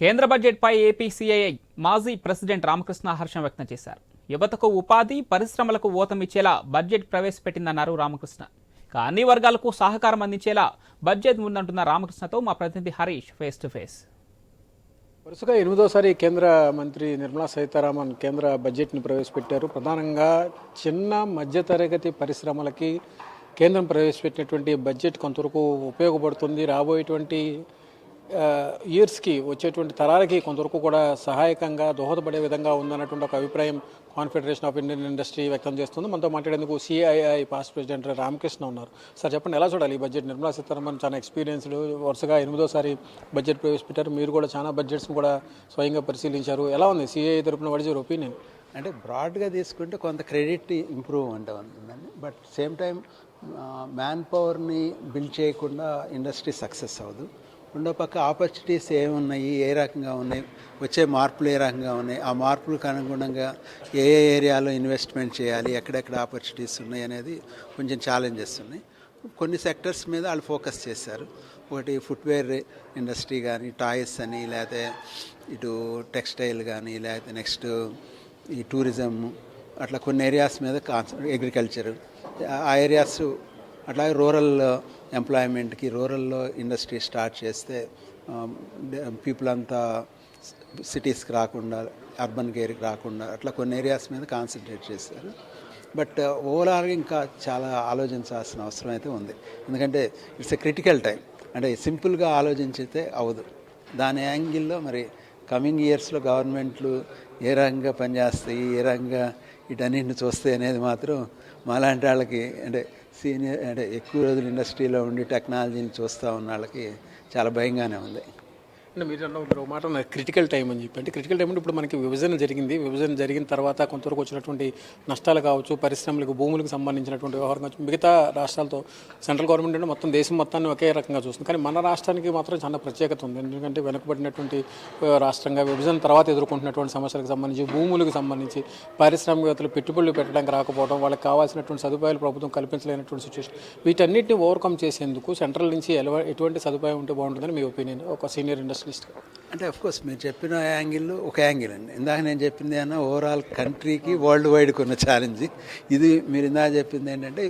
కేంద్ర బడ్జెట్పై ఏపీసీఐఐ మాజీ ప్రెసిడెంట్ రామకృష్ణ హర్షం వ్యక్తం చేశారు. యువతకు ఉపాధి పరిశ్రమలకు ఊతమిచ్చేలా బడ్జెట్ ప్రవేశపెట్టిందన్నారు రామకృష్ణ. ఇక అన్ని వర్గాలకు సహకారం అందించేలా బడ్జెట్ ఉందంటున్న రామకృష్ణతో మా ప్రతినిధి హరీష్ ఫేస్ టు ఫేస్. వరుసగా ఎనిమిదోసారి కేంద్ర మంత్రి నిర్మలా సీతారామన్ కేంద్ర బడ్జెట్ని ప్రవేశపెట్టారు. ప్రధానంగా చిన్న మధ్యతరగతి పరిశ్రమలకి కేంద్రం ప్రవేశపెట్టినటువంటి బడ్జెట్ కొంతవరకు ఉపయోగపడుతుంది. రాబోయేటువంటి ఇయర్స్కి వచ్చేటువంటి తరాలకి కొంతవరకు కూడా సహాయకంగా దోహదపడే విధంగా ఉందన్నటువంటి ఒక అభిప్రాయం కాన్ఫెడరేషన్ ఆఫ్ ఇండియన్ ఇండస్ట్రీ వ్యక్తం చేస్తుంది. మనతో మాట్లాడేందుకు సిఐఐ పాస్ట్ ప్రెసిడెంట్ రామకృష్ణ ఉన్నారు. సార్ చెప్పండి ఎలా చూడాలి ఈ బడ్జెట్? నిర్మలా సీతారామన్ చాలా ఎక్స్పీరియన్స్డ్ వరుసగా ఎనిమిదోసారి బడ్జెట్ ప్రవేశపెట్టారు. మీరు కూడా చాలా బడ్జెట్స్ని కూడా స్వయంగా పరిశీలించారు. ఎలా ఉంది? సిఐఐ తరపున వాట్ ఇస్ యువర్ ఒపీనియన్ అంటే బ్రాడ్గా తీసుకుంటే కొంత క్రెడిట్ ఇంప్రూవ్ అంటే ఉంటుందండి. బట్ సేమ్ టైం మ్యాన్ పవర్ని బిల్డ్ చేయకుండా ఇండస్ట్రీ సక్సెస్ అవ్వదు. రెండో పక్క ఆపర్చునిటీస్ ఏమున్నాయి? ఏ రకంగా ఉన్నాయి? వచ్చే మార్పులు ఏ రకంగా ఉన్నాయి? ఆ మార్పులకు అనుగుణంగా ఏ ఏ ఏరియాలో ఇన్వెస్ట్మెంట్ చేయాలి? ఎక్కడెక్కడ ఆపర్చునిటీస్ ఉన్నాయి అనేది కొంచెం ఛాలెంజెస్ ఉన్నాయి. కొన్ని సెక్టర్స్ మీద వాళ్ళు ఫోకస్ చేశారు. ఒకటి ఫుట్వేర్ ఇండస్ట్రీ కానీ టాయ్స్ అని లేకపోతే ఇటు టెక్స్టైల్ కానీ లేకపోతే నెక్స్ట్ ఈ టూరిజం అట్లా కొన్ని ఏరియాస్ మీద కాన్సన్ అగ్రికల్చర్ ఆ ఏరియాస్ అట్లాగే రూరల్ ఎంప్లాయ్మెంట్కి రూరల్లో ఇండస్ట్రీ స్టార్ట్ చేస్తే um, పీపుల్ అంతా సిటీస్కి రాకుండా అర్బన్ ఏరియాకి రాకుండా అట్లా కొన్ని ఏరియాస్ మీద కాన్సన్ట్రేట్ చేశారు. బట్ ఓవరాల్గా uh, ఇంకా చాలా ఆలోచించాల్సిన అవసరం అయితే ఉంది. ఎందుకంటే ఇట్స్ ఎ క్రిటికల్ టైం అంటే సింపుల్గా ఆలోచించితే అవదు దాని యాంగిల్లో మరి కమింగ్ ఇయర్స్లో గవర్నమెంట్లు ఏ రకంగా పనిచేస్తాయి ఏ రకంగా వీటన్నిటిని చూస్తాయి అనేది మాత్రం మాలాంటి వాళ్ళకి అంటే సీనియర్ అంటే ఎక్కువ రోజులు ఇండస్ట్రీలో ఉండి టెక్నాలజీని చూస్తూ ఉన్న వాళ్ళకి చాలా భయంగానే ఉంది. అంటే మీరు అన్న ఒక మాట క్రిటికల్ టైం అని చెప్పి. అంటే క్రిటికల్ టైం అంటే ఇప్పుడు మనకి విభజన జరిగింది. విభజన జరిగిన తర్వాత కొంతవరకు వచ్చినటువంటి నష్టాలు కావచ్చు పరిశ్రమలకు భూములకు సంబంధించినటువంటి వ్యవహారం కావచ్చు మిగతా రాష్ట్రాలతో సెంట్రల్ గవర్నమెంట్ అంటే మొత్తం దేశం మొత్తాన్ని ఒకే రకంగా చూస్తుంది. కానీ మన రాష్ట్రానికి మాత్రం చాలా ప్రత్యేకత ఉంది. ఎందుకంటే వెనుకబడినటువంటి రాష్ట్రంగా విభజన తర్వాత ఎదుర్కొంటున్నటువంటి సమస్యలకు సంబంధించి భూములకు సంబంధించి పారిశ్రామికవేత్తలు పెట్టుబడులు పెట్టడానికి రాకపోవడం వాళ్ళకి కావాల్సినటువంటి సదుపాయాలు ప్రభుత్వం కల్పించలేనటువంటి సిచ్యువేషన్ వీటన్నిటిని ఓవర్కమ్ చేసేందుకు సెంట్రల్ నుంచి ఎలవ ఎటువంటి సదుపాయం ఉంటే బాగుంటుందని మీ ఒపీనియన్ ఒక సీనియర్ ఇండస్ట్రీ స్పెషలిస్ట్గా అంటే అఫ్కోర్స్ మీరు చెప్పిన యాంగిల్ ఒక యాంగిల్ అండి. ఇందాక నేను చెప్పింది అన్న ఓవరాల్ కంట్రీకి వరల్డ్ వైడ్కి ఉన్న ఛాలెంజ్ ఇది మీరు ఇందాక చెప్పింది ఏంటంటే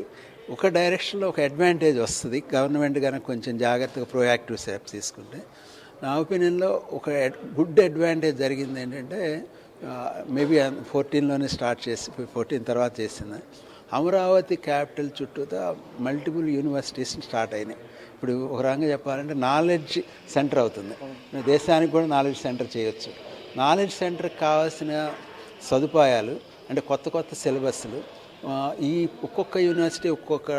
ఒక డైరెక్షన్లో ఒక అడ్వాంటేజ్ వస్తుంది. గవర్నమెంట్ కనుక కొంచెం జాగ్రత్తగా ప్రోయాక్టివ్ స్టెప్స్ తీసుకుంటే. నా ఒపీనియన్లో ఒక గుడ్ అడ్వాంటేజ్ జరిగింది ఏంటంటే మేబీ ఫోర్టీన్లోనే స్టార్ట్ చేసి ఫోర్టీన్ తర్వాత చేసింది. అమరావతి క్యాపిటల్ చుట్టూతా మల్టిపుల్ యూనివర్సిటీస్ స్టార్ట్ అయినాయి. ఇప్పుడు ఒక రకంగా చెప్పాలంటే నాలెడ్జ్ సెంటర్ అవుతుంది. దేశానికి కూడా నాలెడ్జ్ సెంటర్ చేయొచ్చు. నాలెడ్జ్ సెంటర్కి కావాల్సిన సదుపాయాలు అంటే కొత్త కొత్త సిలబస్లు ఈ ఒక్కొక్క యూనివర్సిటీ ఒక్కొక్క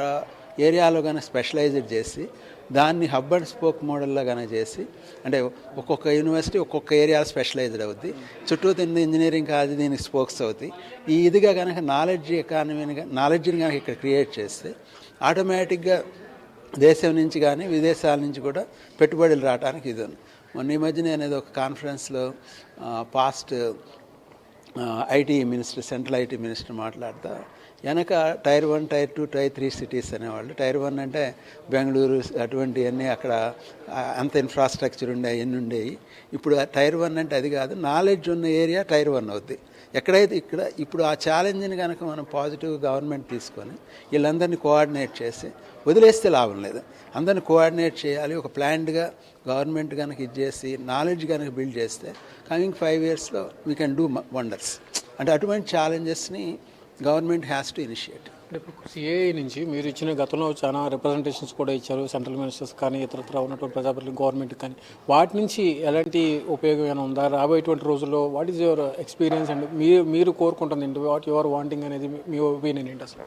ఏరియాలో కానీ స్పెషలైజ్డ్ చేసి దాన్ని హబ్ అండ్ స్పోక్ మోడల్లో కనుక చేసి అంటే ఒక్కొక్క యూనివర్సిటీ ఒక్కొక్క ఏరియా స్పెషలైజ్డ్ అవుద్ది. చుట్టూ తిన్న ఇంజనీరింగ్ కాదు దీనికి స్పోక్స్ అవుతాయి ఈ ఇదిగా కనుక నాలెడ్జ్ ఎకానమీని నాలెడ్జ్ని కనుక ఇక్కడ క్రియేట్ చేస్తే ఆటోమేటిక్గా దేశం నుంచి కానీ విదేశాల నుంచి కూడా పెట్టుబడులు రావడానికి ఇది ఉంది మొన్న ఈ మధ్య నేను ఏదో ఒక కాన్ఫరెన్స్లో past IT minister central IT minister మాట్లాడతా వెనక tier one tier two tier three cities అనేవాళ్ళు. టైర్ వన్ అంటే బెంగళూరు అటువంటివన్నీ అక్కడ అంత ఇన్ఫ్రాస్ట్రక్చర్ ఉండే అవన్నీ ఉండేవి ఇప్పుడు టైర్ వన్ అంటే అది కాదు నాలెడ్జ్ ఉన్న ఏరియా టైర్ వన్ అవుద్ది. ఎక్కడైతే ఇక్కడ ఇప్పుడు ఆ ఛాలెంజ్ని కనుక మనం పాజిటివ్ గవర్నమెంట్ తీసుకొని వీళ్ళందరినీ కోఆర్డినేట్ చేసి వదిలేస్తే లాభం లేదు. అందరిని కోఆర్డినేట్ చేయాలి ఒక ప్లాన్డ్గా గవర్నమెంట్ కనుక ఇది చేసి నాలెడ్జ్ కనుక బిల్డ్ చేస్తే కమింగ్ ఫైవ్ ఇయర్స్లో వీ కెన్ డూ వండర్స్. అంటే అటువంటి ఛాలెంజెస్ని government has to initiate. CA నుంచి మీరు ఇచ్చిన గతంలో చాలా రిప్రజెంటేషన్స్ కూడా ఇచ్చారు సెంట్రల్ మినిస్టర్స్ కానీ ఇతరత్ర ఉన్నటువంటి ప్రజాప్రతి గవర్నమెంట్ కానీ. వాటి నుంచి ఎలాంటి ఉపయోగం ఏమైనా ఉందా? రాబోయేటువంటి రోజుల్లో what is your experience and మీరు మీరు కోరుకుంటుంది ఏంటి? వాట్ యువర్ వాంటింగ్ అనేది మీ- మీ ఒపీనియన్ ఏంటి అసలు?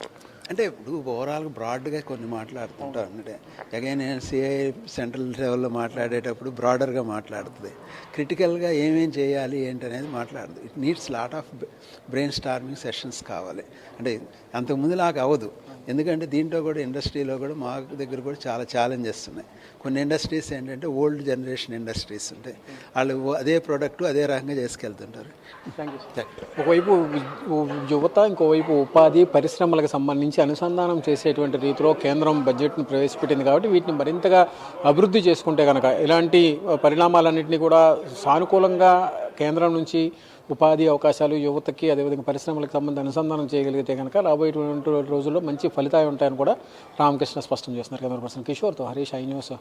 అంటే ఇప్పుడు ఓవరాల్గా బ్రాడ్గా కొన్ని మాట్లాడుతుంటాం. అంటే అగైన్ సిఐ సెంట్రల్ లెవెల్లో మాట్లాడేటప్పుడు బ్రాడర్గా మాట్లాడుతుంది. క్రిటికల్గా ఏమేం చేయాలి ఏంటి అనేది మాట్లాడుతుంది. It needs lot of brainstorming sessions కావాలి. అంటే అంతకుముందు నాకు అవ్వదు. ఎందుకంటే దీంట్లో కూడా ఇండస్ట్రీలో కూడా మా దగ్గర కూడా చాలా ఛాలెంజెస్ ఉన్నాయి. కొన్ని ఇండస్ట్రీస్ ఏంటంటే ఓల్డ్ జనరేషన్ ఇండస్ట్రీస్ ఉంటాయి. వాళ్ళు అదే ప్రోడక్ట్ అదే రకంగా చేసుకెళ్తుంటారు. ఒకవైపు యువత ఇంకోవైపు ఉపాధి పరిశ్రమలకు సంబంధించి అనుసంధానం చేసేటువంటి రీతిలో కేంద్రం బడ్జెట్ను ప్రవేశపెట్టింది కాబట్టి వీటిని మరింతగా అభివృద్ధి చేసుకుంటే కనుక ఇలాంటి పరిణామాలన్నింటినీ కూడా సానుకూలంగా కేంద్రం నుంచి ఉపాధి అవకాశాలు యువతకి అదేవిధంగా పరిశ్రమలకు సంబంధించి అనుసంధానం చేయగలిగితే కనుక రాబోయేటువంటి రోజుల్లో మంచి ఫలితాలు ఉంటాయని కూడా రామకృష్ణ స్పష్టం చేస్తున్నారు. కెమెరా పర్సన్ కిషోర్తో హరీష్ ఐ న్యూస్.